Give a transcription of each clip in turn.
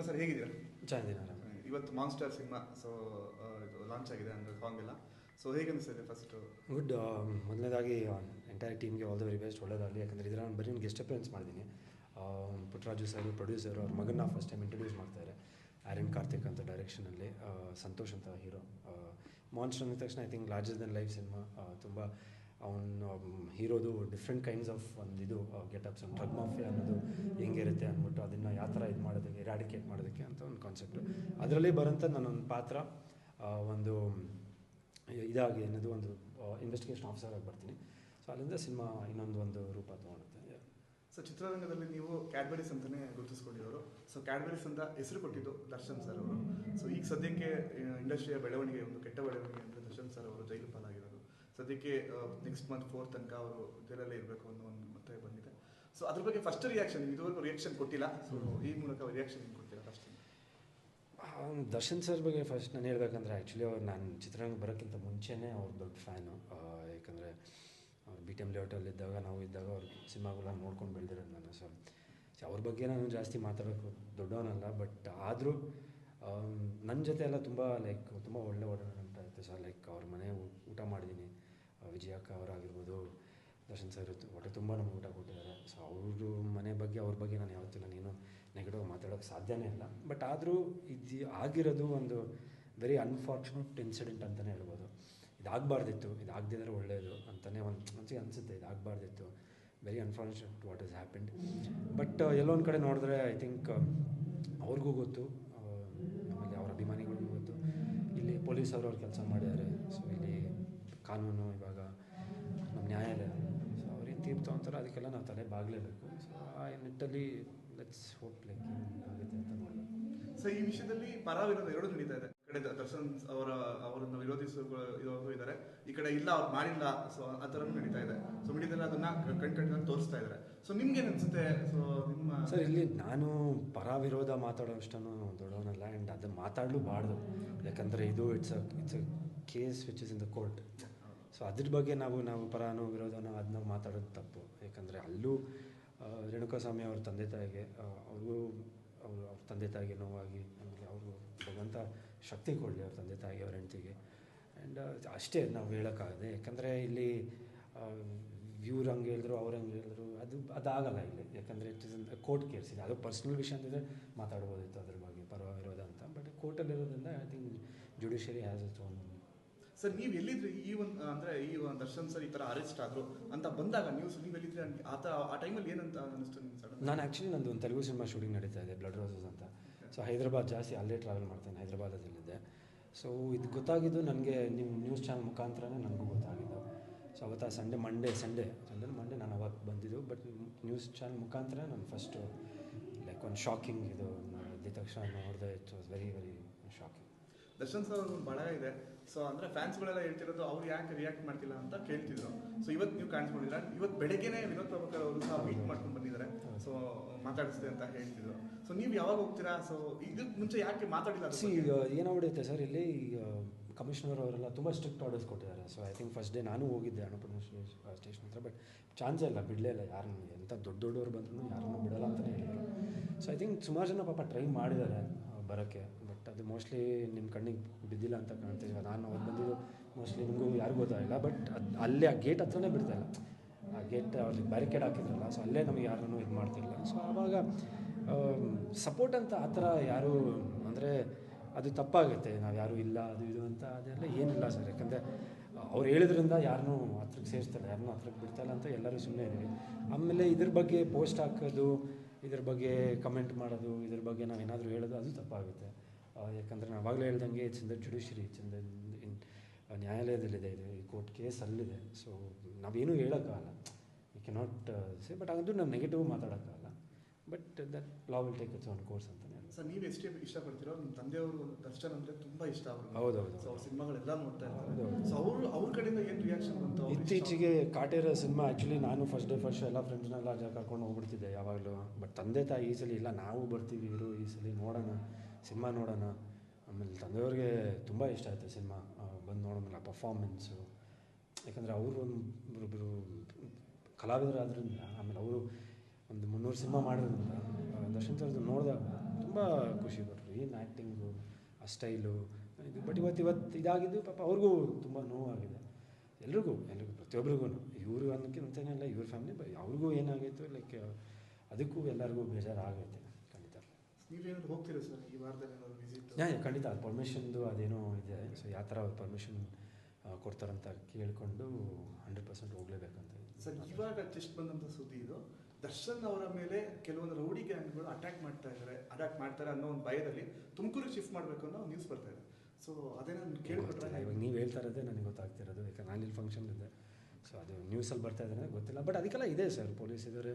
ಜನ ಸರ್ ಹೇಗಿದ್ದೀರಾ? ಚೆನ್ನಾಗಿದ್ದೀನಿ ಇವತ್ತು ಮಾನ್ಸ್ಟರ್ ಸಿನಿಮಾ ಸೊ ಇದು ಲಾಂಚ್ ಆಗಿದೆ ಅಂದರೆ ಸಾಂಗ್ ಎಲ್ಲ. ಸೊ ಹೇಗೆ ಅನಿಸ್ತದೆ ಫಸ್ಟ್ ಗುಡ್ ಮೊದಲನೇದಾಗಿ ಎಂಟೈರ್ ಟೀಮ್ಗೆ ಆಲ್ ದ ವೆರಿ ಬೆಸ್ಟ್ ಒಳ್ಳೆಯದಾಗಲಿ ಯಾಕಂದರೆ ಇದರ ನಾನು ಬರೀ ಗೆಸ್ಟ್ ಅಪಿಯರೆನ್ಸ್ ಮಾಡಿದ್ದೀನಿ. ಪುಟ್ಟರಾಜು ಸರ್ ಪ್ರೊಡ್ಯೂಸರ್ ಅವ್ರ ಮಗನ್ನ ಫಸ್ಟ್ ಟೈಮ್ ಇಂಟ್ರೊಡ್ಯೂಸ್ ಮಾಡ್ತಾರೆ ಆರ್ಯನ್ ಕಾರ್ತಿಕ್ ಅಂತ ಡೈರೆಕ್ಷನಲ್ಲಿ ಸಂತೋಷ್ ಅಂತ ಹೀರೋ ಮಾನ್ಸ್ಟರ್ ಅಂದ ತಕ್ಷಣ I think larger than life cinema. ತುಂಬ ಅವನು ಹೀರೋದು ಡಿಫ್ರೆಂಟ್ ಕೈಂಡ್ಸ್ ಆಫ್ ಒಂದು ಇದು ಗೆಟಪ್ಸ್ ಒಂದು ಡ್ರಗ್ ಮಾಫಿಯಾ ಅನ್ನೋದು ಹೆಂಗಿರುತ್ತೆ ಅಂದ್ಬಿಟ್ಟು ಅದನ್ನು ಯಾವ ಥರ ಇದು ಮಾಡೋದಕ್ಕೆ ಇರಾಡಿಕೇಟ್ ಮಾಡೋದಕ್ಕೆ ಅಂತ ಒಂದು ಕಾನ್ಸೆಪ್ಟು ಅದರಲ್ಲಿ ಬರೋಂಥ ನಾನೊಂದು ಪಾತ್ರ ಒಂದು, ಇದಾಗಿ ಏನದು ಒಂದು ಇನ್ವೆಸ್ಟಿಗೇಷನ್ ಆಫೀಸರ್ ಆಗಿ ಬರ್ತೀನಿ. ಸೊ ಅಲ್ಲಿಂದ ಸಿನಿಮಾ ಇನ್ನೊಂದು ಒಂದು ರೂಪ ತೊಗೊಳುತ್ತೆ ಸೊ ಚಿತ್ರರಂಗದಲ್ಲಿ ನೀವು ಕ್ಯಾಡ್ಬರೀಸ್ ಅಂತಲೇ ಗುರುತಿಸ್ಕೊಂಡಿರೋರು. ಸೊ ಕ್ಯಾಡ್ಬರೀಸ್ ಅಂತ ಹೆಸರು ಕೊಟ್ಟಿದ್ದು ದರ್ಶನ್ ಸರ್ ಅವರು. ಸೊ ಈಗ ಸದ್ಯಕ್ಕೆ ಇಂಡಸ್ಟ್ರಿಯ ಬೆಳವಣಿಗೆ, ಒಂದು ಕೆಟ್ಟ ಬೆಳವಣಿಗೆ ಅಂದರೆ ದರ್ಶನ್ ಸರ್ ಅವರು ಜೈಲು ಪಾಲಾಗಿರೋದು. ಸದ್ಯಕ್ಕೆ ನೆಕ್ಸ್ಟ್ ಮಂತ್ ಫೋರ್ ತನಕ ಅವರು ಜೈಲಲ್ಲೇ ಇರಬೇಕು ಅನ್ನೋ ಒಂದು ಮತ್ತೆ ಬಂದಿದೆ. ಸೊ ಅದ್ರ ಬಗ್ಗೆ ಫಸ್ಟ್ ರಿಯಾಕ್ಷನ್ ಇದುವರೆಗೂ ರಿಯಾಕ್ಷನ್ ಕೊಟ್ಟಿಲ್ಲ. ಸೊ ಈ ಮೂಲಕ ರಿಯಾಕ್ಷನ್ ಕೊಡ್ತೀರಾ ಫಸ್ಟ್ ದರ್ಶನ್ ಸರ್ ಬಗ್ಗೆ ಫಸ್ಟ್ ನಾನು ಹೇಳ್ಬೇಕಂದ್ರೆ ಆ್ಯಕ್ಚುಲಿ ಅವ್ರು ನಾನು ಚಿತ್ರರಂಗ ಬರೋಕ್ಕಿಂತ ಮುಂಚೆನೇ ಅವ್ರ ದೊಡ್ಡ ಫ್ಯಾನು ಯಾಕಂದರೆ ಅವ್ರು ಬಿ ಟಿ ಎಂ ಲೇಔಟಲ್ಲಿ ಇದ್ದಾಗ ನಾವು ಇದ್ದಾಗ ಅವ್ರ ಸಿನಿಮಾಗಳನ್ನ ನೋಡ್ಕೊಂಡು ಬೆಳೆದಿರೋದು ನಾನು. ಸೊ ಸೊ ಅವ್ರ ಬಗ್ಗೆ ನಾನು ಜಾಸ್ತಿ ಮಾತಾಡೋಕ್ಕೆ ದೊಡ್ಡವನಲ್ಲ ಬಟ್ ಆದರೂ ನನ್ನ ಜೊತೆ ಎಲ್ಲ ತುಂಬ ಲೈಕ್ ತುಂಬ ಒಳ್ಳೆ ಅಂತ ಇತ್ತು ಸರ್ ಲೈಕ್ ಅವ್ರ ಮನೆ ಊಟ ಮಾಡಿದ್ದೀನಿ ವಿಜಯಕ್ಕ ಅವರಾಗಿರ್ಬೋದು ದರ್ಶನ್ ಸರ್ ಹೊಟ್ಟೆ ತುಂಬ ನಮ್ಗೆ ಊಟ ಕೊಟ್ಟಿದ್ದಾರೆ. ಸೊ ಅವರು ಮನೆ ಬಗ್ಗೆ, ಅವ್ರ ಬಗ್ಗೆ ನಾನು ಯಾವತ್ತೂ ನಾನೇನು ನೆಗೆಟಿವ್ ಮಾತಾಡೋಕ್ಕೆ ಸಾಧ್ಯನೇ ಇಲ್ಲ. ಬಟ್ ಆದರೂ ಇದು ಆಗಿರೋದು ಒಂದು ವೆರಿ ಅನ್ಫಾರ್ಚುನೇಟ್ ಇನ್ಸಿಡೆಂಟ್ ಅಂತಲೇ ಹೇಳ್ಬೋದು. ಇದಾಗಬಾರ್ದಿತ್ತು ಇದಾಗದಿದ್ರೆ ಒಳ್ಳೆಯದು ಅಂತಲೇ ಒಂದು ಮನಸ್ಸಿಗೆ ಅನಿಸುತ್ತೆ, ಇದಾಗಬಾರ್ದಿತ್ತು. Very unfortunate what is happened but ಎಲ್ಲೋ ಒಂದು ಕಡೆ ನೋಡಿದ್ರೆ ಐ ಥಿಂಕ್ ಅವ್ರಿಗೂ ಗೊತ್ತು. ಆಮೇಲೆ ಅವ್ರ ಅಭಿಮಾನಿಗಳಿಗೂ ಗೊತ್ತು. ಇಲ್ಲಿ ಪೊಲೀಸ್ ಅವ್ರು ಅವ್ರ ಕೆಲಸ ಮಾಡಿದ್ದಾರೆ. ಸೊ ಇಲ್ಲಿ ಕಾನೂನು ಇವಾಗ ನಮ್ಮ ನ್ಯಾಯಾಲಯ. ಸೊ ಅವ್ರೇನು ತೀರ್ಪು ತೊಗೊಂತಾರೆ ಅದಕ್ಕೆಲ್ಲ ನಾವು ತಲೆ ಬಾಗಲೇಬೇಕು. ಸೊ ಆ ನಿಟ್ಟಲ್ಲಿ ಲೆಟ್ಸ್ ಹೋಪ್ ಲೈಕ್ ಆಗುತ್ತೆ ಅಂತ ನೋಡಿ ಸೊ ಈ ವಿಷಯದಲ್ಲಿ ಪರ ವಿರೋಧ ಎರಡು ನಡೀತಾ ಇದೆ. ಕಡೆ ದರ್ಶನ್ ಅವರ ಅವರನ್ನು ವಿರೋಧಿಸುವ ಇದ್ದಾರೆ ಈ ಕಡೆ ಇಲ್ಲ ಅವ್ರು ಮಾಡಿಲ್ಲ. ಸೊ ಆ ಥರ ನಡೀತಾ ಇದೆ. ಸೊ ಮೀಡಿಯಾದಲ್ಲಿ ಅದನ್ನ ಕಣ್ ತೋರಿಸ್ತಾ ಇದ್ದಾರೆ ಸೊ ನಿಮ್ಗೆ ಅನ್ಸುತ್ತೆ? ಸೊ ನಿಮ್ಮ ಸರ್ ಇಲ್ಲಿ ನಾನು ಪರ ವಿರೋಧ ಮಾತಾಡೋ ಅಷ್ಟನ್ನು ದೊಡ್ಡವನಲ್ಲ. ಆ್ಯಂಡ್ ಅದನ್ನು ಮಾತಾಡಲೂಬಾರ್ದು ಯಾಕಂದರೆ ಇದು it's a it's a case which is in the court so ಅದ್ರ ಬಗ್ಗೆ ನಾವು ನಾವು ಪರಾನೋ ವಿರೋಧನೋ ಅದನ್ನ ಮಾತಾಡೋದು ತಪ್ಪು. ಯಾಕಂದರೆ ಅಲ್ಲೂ ರೇಣುಕಾಸ್ವಾಮಿ ಅವ್ರ ತಂದೆ ತಾಯಿಗೆ ಅವ್ರಿಗೂ, ಅವರು, ಅವ್ರ ತಂದೆ ತಾಯಿಗೆ ನೋವಾಗಿ ಆಮೇಲೆ ಅವರು ಭಗವಂತ ಶಕ್ತಿ ಕೊಡಲಿ ಅವ್ರ ತಂದೆ ತಾಯಿಗೆ ಅವ್ರ ಹೆಂಡತಿಗೆ. ಆ್ಯಂಡ್ ಅಷ್ಟೇ ನಾವು ಹೇಳೋಕ್ಕಾಗದೆ, ಯಾಕಂದರೆ ಇಲ್ಲಿ ಇವ್ರು ಹಂಗೆ ಹೇಳಿದ್ರು, ಅವ್ರು ಹಂಗೆ ಹೇಳಿದ್ರು, ಅದು, ಅದಾಗಲ್ಲ ಇಲ್ಲಿ. ಯಾಕಂದರೆ ಇಟ್ ಇಸ್ ಕೋರ್ಟ್ ಕೇಸ್ ಇದೆ ಅದು ಪರ್ಸ್ನಲ್ ವಿಷಯ ಅಂತಿದ್ರೆ ಮಾತಾಡ್ಬೋದಿತ್ತು ಅದ್ರ ಬಗ್ಗೆ ಪರವಾಗಿರೋದು ಅಂತ but ಕೋರ್ಟಲ್ಲಿರೋದ್ರಿಂದ I think judiciary has its own sir ನೀವು ಎಲ್ಲಿದ್ರಿ? ಈ ಒಂದು ಅಂದ್ರೆ ಈ ಒಂದು ದರ್ಶನ್ ಸರ್ ಈ ತರ ಅರೆಸ್ಟ್ ಆದ್ರು ಅಂತ ಬಂದಾಗ ನ್ಯೂಸ್ ನೀವು ಎಲ್ಲಿದ್ರಿ ಆತ ಆ ಟೈಮಲ್ಲಿ ಏನಂತ ಅನಿಸ್ತು ನಿಮ್ಮ ನಾನು ಆ್ಯಕ್ಚುಲಿ ನಂದು ಒಂದು ತೆಲುಗು ಸಿನಿಮಾ ಶೂಟಿಂಗ್ ನಡೀತಾ ಇದೆ ಬ್ಲಡ್ ರೋಸಸ್ ಅಂತ. ಸೊ ಹೈದರಾಬಾದ್ ಜಾಸ್ತಿ ಅಲ್ಲೇ ಟ್ರಾವೆಲ್ ಮಾಡ್ತೇನೆ ಹೈದರಾಬಾದಲ್ಲಿದ್ದೆ. ಸೊ ಇದು ಗೊತ್ತಾಗಿದ್ದು ನನಗೆ ನಿಮ್ಮ ನ್ಯೂಸ್ ಚಾನಲ್ ಮುಖಾಂತರನೇ ನನಗೂ ಗೊತ್ತಾಗಿದ್ದು. ಸೊ ಅವತ್ತು ಆ Sunday Monday Sunday Sunday Monday ನಾನು ಅವಾಗ ಬಂದಿದ್ದು ಬಟ್ ನ್ಯೂಸ್ ಚಾನಲ್ ಮುಖಾಂತರ ನಾನು ಫಸ್ಟು ಲೈಕ್ ಒಂದು ಶಾಕಿಂಗ್ ಇದು ಇದ್ದ ತಕ್ಷಣ ನೋಡಿದೆ it was very very shocking Darshan sir ಒಂದು ಬಳ ಇದೆ. ಸೊ ಅಂದ್ರೆ ಫ್ಯಾನ್ಸ್ಗಳೆಲ್ಲ ಹೇಳ್ತಿರೋದು ಅವ್ರು ಯಾಕೆ ರಿಯಾಕ್ಟ್ ಮಾಡ್ತಿಲ್ಲ ಅಂತ ಕೇಳ್ತಿದ್ರು. ಸೊ ಇವತ್ತು ನೀವು ಕಾಣಿಸ್ಕೊಂಡಿದ್ರ ಇವತ್ತು ಬೆಳಗ್ಗೆನೆ ವಿನೋದ್ ಪ್ರಭಾಕರ್ ಅವರು ಸಹ ಮೀಟ್ ಮಾಡ್ಕೊಂಡು ಬಂದಿದ್ದಾರೆ. ಸೊ ಮಾತಾಡಿಸ್ದೆ ಅಂತ ಹೇಳ್ತಿದ್ರು. ಸೊ ನೀವು ಯಾವಾಗ ಹೋಗ್ತೀರಾ? ಸೊ ಇದಕ್ಕೆ ಮುಂಚೆ ಯಾಕೆ ಮಾತಾಡಿಲ್ಲ ಸಿ ಏನಾಗ್ಬಿಡುತ್ತೆ ಸರ್ ಇಲ್ಲಿ ಕಮಿಷನರ್ ಅವರೆಲ್ಲ ತುಂಬ ಸ್ಟ್ರಿಕ್ಟ್ ಆರ್ಡರ್ಸ್ ಕೊಟ್ಟಿದ್ದಾರೆ. So I think first day ನಾನು ಹೋಗಿದ್ದೆ ಅನ್ನಪೂರ್ಣ ಸ್ಟೇಷನ್ ಹತ್ರ ಬಟ್ ಚಾನ್ಸೇ ಇಲ್ಲ ಬಿಡಲೇ ಇಲ್ಲ. ಯಾರು ಎಂಥ ದೊಡ್ಡ ದೊಡ್ಡವ್ರು ಬಂದರೂ ಯಾರನ್ನೂ ಬಿಡಲ್ಲ ಅಂತಲೇ ಹೇಳಿದರು. ಸೊ ಐ ಥಿಂಕ್ ಸುಮಾರು ಜನ ಪಾಪ ಟ್ರೈ ಮಾಡಿದ್ದಾರೆ ಬರೋಕ್ಕೆ. ಅದು ಮೋಸ್ಟ್ಲಿ ನಿಮ್ಮ ಕಣ್ಣಿಗೆ ಬಿದ್ದಿಲ್ಲ ಅಂತ ಕಾಣ್ತೀವಿ ನಾನು ಅವ್ರು ಬಂದಿದ್ದು ಮೋಸ್ಟ್ಲಿ ನಿಮಗೂ ಯಾರಿಗೂ ಗೊತ್ತಾಗಿಲ್ಲ ಬಟ್ ಅದು ಅಲ್ಲೇ ಆ ಗೇಟ್ ಹತ್ರನೇ ಬಿಡ್ತಾಯಿಲ್ಲ ಆ ಗೇಟ್ ಅವ್ರಿಗೆ ಬ್ಯಾರಿಕೇಡ್ ಹಾಕಿದ್ರಲ್ಲ ಸೊ ಅಲ್ಲೇ ನಮಗೆ ಯಾರನ್ನೂ ಇದು ಮಾಡ್ತಿಲ್ಲ ಸೊ ಆವಾಗ ಸಪೋರ್ಟ್ ಅಂತ ಆ ಥರ ಯಾರು, ಅಂದರೆ ಅದು ತಪ್ಪಾಗುತ್ತೆ. ನಾವು ಯಾರೂ ಇಲ್ಲ, ಅದು ಇದು ಅಂತ ಅದೆಲ್ಲ ಏನಿಲ್ಲ ಸರ್. ಯಾಕಂದರೆ ಅವ್ರು ಹೇಳಿದ್ರಿಂದ ಯಾರನ್ನೂ ಹತ್ರಕ್ಕೆ ಸೇರಿಸ್ತಾರೆ ಯಾರನ್ನೂ ಹತ್ರಕ್ಕೆ ಬಿಡ್ತಾಯಿಲ್ಲ ಅಂತ ಎಲ್ಲರೂ ಸುಮ್ಮನೆ ಇದ್ದೀವಿ. ಆಮೇಲೆ ಇದ್ರ ಬಗ್ಗೆ ಪೋಸ್ಟ್ ಹಾಕೋದು, ಇದ್ರ ಬಗ್ಗೆ ಕಮೆಂಟ್ ಮಾಡೋದು, ಇದ್ರ ಬಗ್ಗೆ ನಾವು ಏನಾದರೂ ಹೇಳೋದು, ಅದು ತಪ್ಪಾಗುತ್ತೆ. ಯಾಕಂದರೆ ನಾನು ಆವಾಗಲೇ ಹೇಳ್ದಂಗೆ it's in the judiciary it's in the in ನ್ಯಾಯಾಲಯದಲ್ಲಿದೆ ಇದು ಈ ಕೋರ್ಟ್ ಕೇಸ್ ಅಲ್ಲಿದೆ. ಸೊ ನಾವೇನು ಹೇಳೋಕ್ಕಾಗಲ್ಲ. ಯು ಕೆನಾಟ್ ಸೇ ಬಟ್ ಅದು ನಾವು negative ಮಾತಾಡೋಕ್ಕಾಗಲ್ಲ. But that law will take its own course ಅಂತಲೇ. ಸರ್ ನೀವು ಎಷ್ಟೇ ಇಷ್ಟಪಡ್ತೀರೋ ನಿಮ್ಮ ತಂದೆಯವರು ದರ್ಶನ್ ಅಂದರೆ ತುಂಬ ಇಷ್ಟ ಅವರು. ಹೌದು ಸೊ ಅವ್ರ ಸಿನಿಮಾಗಳೆಲ್ಲ ನೋಡ್ತಾ ಹೌದೌದು. ಸೊ ಅವರು ಅವ್ರ ಕಡೆಯಿಂದ ಏನು ರಿಯಾಕ್ಷನ್ ಬಂತು? ಇತ್ತೀಚೆಗೆ ಕಾಟೇರ ಸಿನಿಮಾ ಆ್ಯಕ್ಚುಲಿ ನಾನು ಫಸ್ಟ್ ಡೇ ಫಸ್ಟ್ ಎಲ್ಲ ಫ್ರೆಂಡ್ಸ್ನೆಲ್ಲ ಕರ್ಕೊಂಡು ಹೋಗ್ಬಿಡ್ತಿದ್ದೆ ಯಾವಾಗಲೂ. ಬಟ್ ತಂದೆ ತಾಯಿ ಈ ಸಲ ಇಲ್ಲ ನಾವು ಬರ್ತೀವಿ ಇರು ಈ ಸಲ ನೋಡೋಣ. ಸಿನಿಮಾ ನೋಡೋಣ. ಆಮೇಲೆ ತಂದೆಯವ್ರಿಗೆ ತುಂಬ ಇಷ್ಟ ಆಯಿತು ಸಿನಿಮಾ. ಬಂದು ನೋಡೋಣ ಪರ್ಫಾರ್ಮೆನ್ಸು ಯಾಕಂದರೆ ಅವರು ಒಬ್ಬೊಬ್ಬರು ಕಲಾವಿದರಾದ್ರಿಂದ ಆಮೇಲೆ ಅವರು ಒಂದು ಮುನ್ನೂರು ಸಿನಿಮಾ ಮಾಡಿರೋದ್ರಿಂದ ದರ್ಶನ್ ಸರ್ದು ನೋಡಿದಾಗ ತುಂಬ ಖುಷಿ ಪಟ್ಟರು ಏನು ಆ್ಯಕ್ಟಿಂಗು ಆ ಸ್ಟೈಲು ಇದು ಬಟ್ ಇವತ್ತು ಇವತ್ತು ಇದಾಗಿದ್ದು ಪಾಪ ಅವ್ರಿಗೂ ತುಂಬ ನೋವಾಗಿದೆ. ಎಲ್ರಿಗೂ ಎಲ್ರಿಗೂ ಪ್ರತಿಯೊಬ್ಬರಿಗೂ ಇವರು ಅನ್ನೋಕ್ಕಿಂತ ಇಲ್ಲ ಇವ್ರ ಫ್ಯಾಮಿಲಿ ಬ ಅವ್ರಿಗೂ ಏನಾಗಿತ್ತು ಲೈಕ್ ಅದಕ್ಕೂ ಎಲ್ಲರಿಗೂ ಬೇಜಾರಾಗೈತೆ. ನೀವೇನಾದ್ರು ಹೋಗ್ತೀರಾ ಸರ್ ಈ ವಾರದಲ್ಲಿ ಏನಾದ್ರು ವಿಸಿಟ್ ಯಾ ಯಾ, ಖಂಡಿತ. ಅದು ಪರ್ಮಿಷನ್ದು ಅದೇನೋ ಇದೆ. ಸೊ ಯಾವ ಥರ ಅವ್ರು ಪರ್ಮಿಷನ್ ಕೊಡ್ತಾರಂತ ಕೇಳಿಕೊಂಡು ಹಂಡ್ರೆಡ್ ಪರ್ಸೆಂಟ್ ಹೋಗಲೇಬೇಕಂತ ಸರ್ ಇವಾಗ ಜಸ್ಟ್ ಬಂದಂಥ ಸುದ್ದಿ ಇದು. ದರ್ಶನ್ ಅವರ ಮೇಲೆ ಕೆಲವೊಂದು ರೌಡಿ ಗ್ಯಾಂಗ್ಗಳು ಅಟ್ಯಾಕ್ ಮಾಡ್ತಾ ಇದ್ದಾರೆ ಅಟ್ಯಾಕ್ ಮಾಡ್ತಾರೆ ಅನ್ನೋ ಒಂದು ಭಯದಲ್ಲಿ ತುಮಕೂರಿಗೆ ಶಿಫ್ಟ್ ಮಾಡಬೇಕು ಅನ್ನೋ ನ್ಯೂಸ್ ಬರ್ತಾ ಇದೆ. ಸೊ ಅದೇನೋ ನಾನು ಕೇಳ್ಕೊಟ್ರೆ ಇವಾಗ ನೀವು ಹೇಳ್ತಾ ಇರೋದೇ ನನಗೆ ಗೊತ್ತಾಗ್ತಿರೋದು. ಯಾಕಂದ್ರೆ ನಾನು ಇಲ್ಲಿ ಫಂಕ್ಷನ್ ಇದೆ. ಸೊ ಅದು ನ್ಯೂಸಲ್ಲಿ ಬರ್ತಾ ಇದ್ದಾರೆ ಗೊತ್ತಿಲ್ಲ. ಬಟ್ ಅದಕ್ಕೆಲ್ಲ ಇದೆ ಸರ್. ಪೊಲೀಸ್ ಇದ್ದಾರೆ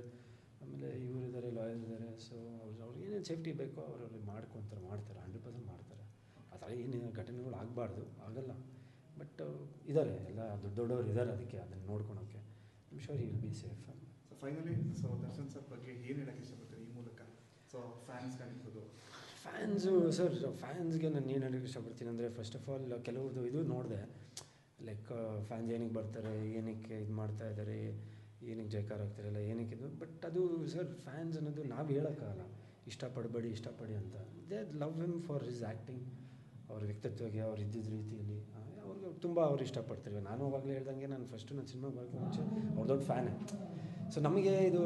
ಆಮೇಲೆ ಇವರು ಇದ್ದಾರೆ ಲಾಯರ್ ಇದ್ದಾರೆ ಸೊ ಅವ್ರು ಅವ್ರಿಗೆ ಏನೇನು ಸೇಫ್ಟಿ ಬೇಕೋ ಅವ್ರು ಅವ್ರಿಗೆ ಮಾಡ್ಕೊತಾರೆ ಮಾಡ್ತಾರೆ ಹಂಡ್ರೆಡ್ ಪರ್ಸೆಂಟ್ ಮಾಡ್ತಾರೆ. ಆ ಥರ ಏನು ಘಟನೆಗಳು ಆಗಬಾರ್ದು ಆಗಲ್ಲ. ಬಟ್ ಇದ್ದಾರೆ ಎಲ್ಲ ದೊಡ್ಡ ದೊಡ್ಡವ್ರು ಇದ್ದಾರೆ ಅದಕ್ಕೆ ಅದನ್ನು ನೋಡ್ಕೊಳೋಕ್ಕೆ I'm sure will be safe so finally so Darshan sir ಬಗ್ಗೆ ಏನು ಹೇಳಕ್ಕೆ ಇಷ್ಟಪಡ್ತೀರಿ ಈ ಮೂಲಕ? ಸೊ ಫ್ಯಾನ್ಸ್ ಆಗಿರ್ಬೋದು ಫ್ಯಾನ್ಸು ಸರ್ ಫ್ಯಾನ್ಸ್ಗೆ ನಾನು ಏನು ಹೇಳಕ್ಕೆ ಇಷ್ಟಪಡ್ತೀನಿ ಅಂದರೆ ಫಸ್ಟ್ ಆಫ್ ಆಲ್ ಕೆಲವ್ರದ್ದು ಇದು ನೋಡಿದೆ. ಲೈಕ್ ಫ್ಯಾನ್ಸ್ ಏನಕ್ಕೆ ಬರ್ತಾರೆ ಏನಕ್ಕೆ ಇದು ಮಾಡ್ತಾ ಇದ್ದಾರೆ ಏನಕ್ಕೆ ಜೈಕಾರ ಆಗ್ತಿರಲ್ಲ ಏನಕ್ಕೆ ಇದು? ಬಟ್ ಅದು ಸರ್ ಫ್ಯಾನ್ಸ್ ಅನ್ನೋದು ನಾವು ಹೇಳೋಕ್ಕಾಗಲ್ಲ. ಇಷ್ಟಪಡಬೇಡಿ, ಇಷ್ಟಪಡಿ ಅಂತ. They love him for his acting ಅವ್ರ ವ್ಯಕ್ತಿತ್ವಕ್ಕೆ, ಅವ್ರು ಇದ್ದಿದ್ದ ರೀತಿಯಲ್ಲಿ. ಅವ್ರಿಗೆ ತುಂಬ ಅವ್ರು ಇಷ್ಟಪಡ್ತಾರೆ ನಾನು ಅವಾಗಲೇ ಹೇಳ್ದಂಗೆ ನಾನು ಫಸ್ಟು ನಾನು ಸಿನಿಮಾ ಬರೋಕ್ಕೆ ಮುಂಚೆ ಅವ್ರ ದೊಡ್ಡ ಫ್ಯಾನೇ ಸೊ ನಮಗೆ ಇದು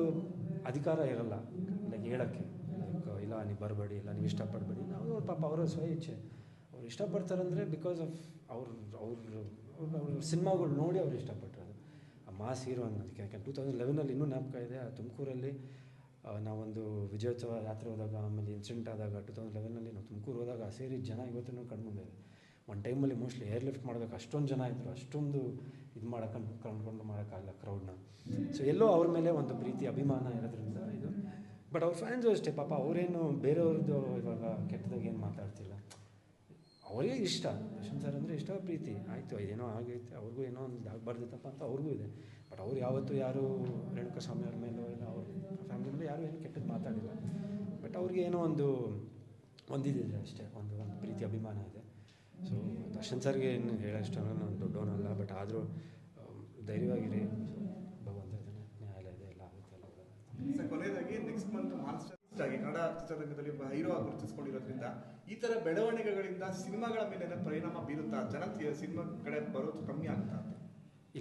ಅಧಿಕಾರ ಇರಲ್ಲ ಲೈಕ್ ಹೇಳೋಕ್ಕೆ. ಲೈಕ್ ಇಲ್ಲ, ನೀವು ಬರಬೇಡಿ, ಇಲ್ಲ, ನೀವು ಇಷ್ಟಪಡಬೇಡಿ. ನಾವು ಪಾಪ ಅವರ ಸ್ವ ಇಚ್ಛೆ. ಅವ್ರು ಇಷ್ಟಪಡ್ತಾರಂದರೆ ಬಿಕಾಸ್ ಆಫ್ ಅವ್ರ ಅವ್ರ, ಅವ್ರು ಸಿನಿಮಾಗಳು ನೋಡಿ ಅವ್ರು ಇಷ್ಟಪಟ್ಟರು ಮಾಸ್ ಹೀರೋ ಅನ್ನೋದಕ್ಕೆ. ಯಾಕಂದ್ರೆ ಟೂ ತೌಸಂಡ್ ಲೆವೆನಲ್ಲಿ ಇನ್ನೂ ಜ್ಞಾಪಕ ಇದೆ ಆ ತುಮಕೂರಲ್ಲಿ ಆ, ನಾವೊಂದು ವಿಜಯೋತ್ಸವ ಯಾತ್ರೆ ಹೋದಾಗ ಆಮೇಲೆ ಇನ್ಸಿಡೆಂಟ್ ಆದಾಗ ಟೂ ತೌಸಂಡ್ ಲೆವೆನಲ್ಲಿ ನಾವು ತುಮಕೂರು ಹೋದಾಗ ಸೇರಿ ಜನ ಇವತ್ತಿನೂ ಕಣ್ಮುಂದೆ ಇದೆ. ಒಂದು ಟೈಮಲ್ಲಿ ಮೋಸ್ಟ್ಲಿ ಏರ್ ಲಿಫ್ಟ್ ಮಾಡಬೇಕು ಅಷ್ಟೊಂದು ಜನ ಇದ್ದರು ಅಷ್ಟೊಂದು ಇದು ಮಾಡೋಕ್ಕಂಡು ಕಂಡುಕೊಂಡು ಮಾಡೋಕ್ಕಾಗಲ್ಲ ಕ್ರೌಡ್ನ ಸೊ ಎಲ್ಲೋ ಅವ್ರ ಮೇಲೆ ಒಂದು ಪ್ರೀತಿ ಅಭಿಮಾನ ಇರೋದ್ರಿಂದ ಇದು. ಬಟ್ ಅವ್ರ ಫ್ಯಾನ್ಸು ಅಷ್ಟೇ ಪಾಪ ಅವರೇನು ಬೇರೆಯವ್ರದ್ದು ಇವಾಗ ಕೆಟ್ಟದಾಗ ಏನು ಮಾತಾಡ್ತಿಲ್ಲ. ಅವರಿಗೆ ಇಷ್ಟ. ದರ್ಶನ್ ಸರ್ ಅಂದರೆ ಇಷ್ಟ, ಪ್ರೀತಿ. ಆಯಿತು, ಇದೇನೋ ಆಗೈತೆ, ಅವ್ರಿಗೂ ಏನೋ ಒಂದು ಆಗಬಾರ್ದಿತ್ತಪ್ಪ ಅಂತ ಅವ್ರಿಗೂ ಇದೆ. ಬಟ್ ಅವ್ರು ಯಾವತ್ತೂ ಯಾರು ರೇಣುಕಾ ಸ್ವಾಮಿ ಅವ್ರ ಮೇಲೆ ಇಲ್ಲ, ಅವ್ರ ಫ್ಯಾಮಿಲಿ ಮೇಲೆ ಯಾರೂ ಏನು ಕೆಟ್ಟದ್ದು ಮಾತಾಡಿಲ್ಲ. ಬಟ್ ಅವ್ರಿಗೆ ಏನೋ ಒಂದು, ಒಂದಿದೆ ಅಷ್ಟೇ, ಒಂದು ಒಂದು ಪ್ರೀತಿ, ಅಭಿಮಾನ ಇದೆ. ಸೊ ದರ್ಶನ್ ಸರ್ಗೆ ಏನು ಹೇಳೋಷ್ಟು ನಾನು ದೊಡ್ಡವನಲ್ಲ ಬಟ್ ಆದರೂ ಧೈರ್ಯವಾಗಿರಿ. ಭಗವಂತ ನ್ಯಾಯಾಲಯ ಇದೆ ಎಲ್ಲ ಆಗುತ್ತೆ ಎಲ್ಲ ನೆಕ್ಸ್ಟ್ ಮಂತ್ ಚಿತ್ರರಂಗದಲ್ಲಿ ಹೀರೋ ಆಗಿ ಗುರುತಿಸ್ಕೊಂಡಿರೋದ್ರಿಂದ ಈ ತರ ಬೆಳವಣಿಗೆಗಳಿಂದ ಸಿನಿಮಾಗಳ ಮೇಲೆ ಪರಿಣಾಮ ಬೀರುತ್ತಾ ಜನ ಸಿನಿಮಾ ಕಡೆ ಬರೋದು ಕಮ್ಮಿ ಆಗ್ತಾ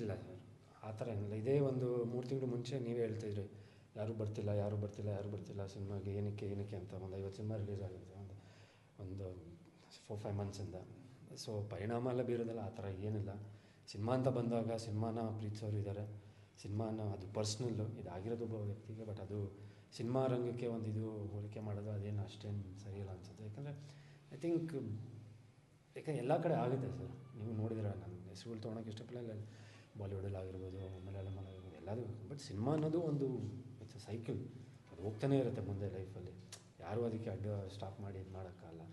ಇಲ್ಲ ಸರ್ ಆ ಥರ ಏನಿಲ್ಲ. ಇದೇ ಒಂದು ಮೂರು ತಿಂಗಳು ಮುಂಚೆ ನೀವೇ ಹೇಳ್ತಿದ್ರಿ ಯಾರು ಬರ್ತಿಲ್ಲ, ಯಾರೂ ಬರ್ತಿಲ್ಲ ಯಾರೂ ಬರ್ತಿಲ್ಲ ಸಿನಿಮಾಗೆ, ಏನಕ್ಕೆ ಏನಕ್ಕೆ ಅಂತ ಒಂದು ಐವತ್ತು ಸಿನಿಮಾ ರಿಲೀಸ್ ಆಗಿದೆ ಒಂದು ಒಂದು ಫೋರ್ ಫೈವ್ ಮಂತ್ಸಿಂದ ಸೊ ಪರಿಣಾಮ ಎಲ್ಲ ಬೀರೋದಲ್ಲ, ಆ ಥರ ಏನಿಲ್ಲ. ಸಿನಿಮಾ ಅಂತ ಬಂದಾಗ ಸಿನಿಮಾನ ಪ್ರೀತಿಸೋರು ಇದ್ದಾರೆ ಸಿನಿಮಾನ ಅದು ಪರ್ಸ್ನಲ್ಲು ಇದಾಗಿರೋದು ಒಬ್ಬ ವ್ಯಕ್ತಿಗೆ ಬಟ್ ಅದು ಸಿನಿಮಾ ರಂಗಕ್ಕೆ ಒಂದು ಇದು ಹೋಲಿಕೆ ಮಾಡೋದು ಅದೇನು ಅಷ್ಟೇನು ಸರಿಯಿಲ್ಲ ಅನಿಸುತ್ತೆ. ಯಾಕಂದರೆ ಐ ಥಿಂಕ್ ಯಾಕಂದ್ರೆ ಎಲ್ಲ ಕಡೆ ಆಗುತ್ತೆ ಸರ್. ನೀವು ನೋಡಿದ್ರೆ ನಾನು ಹೆಸರುಗಳು ತೊಗೊಳಕ್ಕೆ ಇಷ್ಟಪಡಲ್ಲ ಬಾಲಿವುಡಲ್ಲಿ ಆಗಿರ್ಬೋದು, ಮಲಯಾಳಂ ಆಗಿರ್ಬೋದು, ಎಲ್ಲದೂ ಬಟ್ ಸಿನಿಮಾ ಅನ್ನೋದು ಒಂದು ಇಟ್ಸ್ ಸೈಕಲ್ ಅದು ಹೋಗ್ತಾನೆ ಇರುತ್ತೆ ಮುಂದೆ ಲೈಫಲ್ಲಿ ಯಾರೂ ಅದಕ್ಕೆ ಅಡ್ಡ ಸ್ಟಾಪ್ ಮಾಡಿ ಇದು ಮಾಡೋಕ್ಕಾಗಲ್ಲ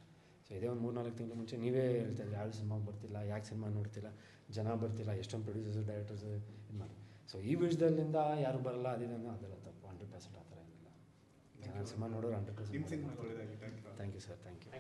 ಸೊ ಇದೇ ಒಂದು ಮೂರು ನಾಲ್ಕು ತಿಂಗಳು ಮುಂಚೆ ನೀವೇ ಹೇಳ್ತಾ ಯಾರು ಸಿನಿಮಾಗೆ ಬರ್ತಿಲ್ಲ, ಯಾಕೆ ಸಿನಿಮಾ ನೋಡ್ತಿಲ್ಲ, ಜನ ಬರ್ತಿಲ್ಲ, ಎಷ್ಟೊಂದು ಪ್ರೊಡ್ಯೂಸರ್ಸ್ ಡೈರೆಕ್ಟರ್ಸ್ ಇದು ಮಾಡಿ. ಸೊ ಈ ವಿಷಯದಲ್ಲಿಂದ ಯಾರು ಬರಲ್ಲ ಅದಿದನ್ನು ಅದೆಲ್ಲ ತಪ್ಪು ಹಂಡ್ರೆಡ್ ಪರ್ಸೆಂಟ್ ಆ ಜನ ಸಿನಿಮಾ ನೋಡೋರು hundred percent thank you sir thank you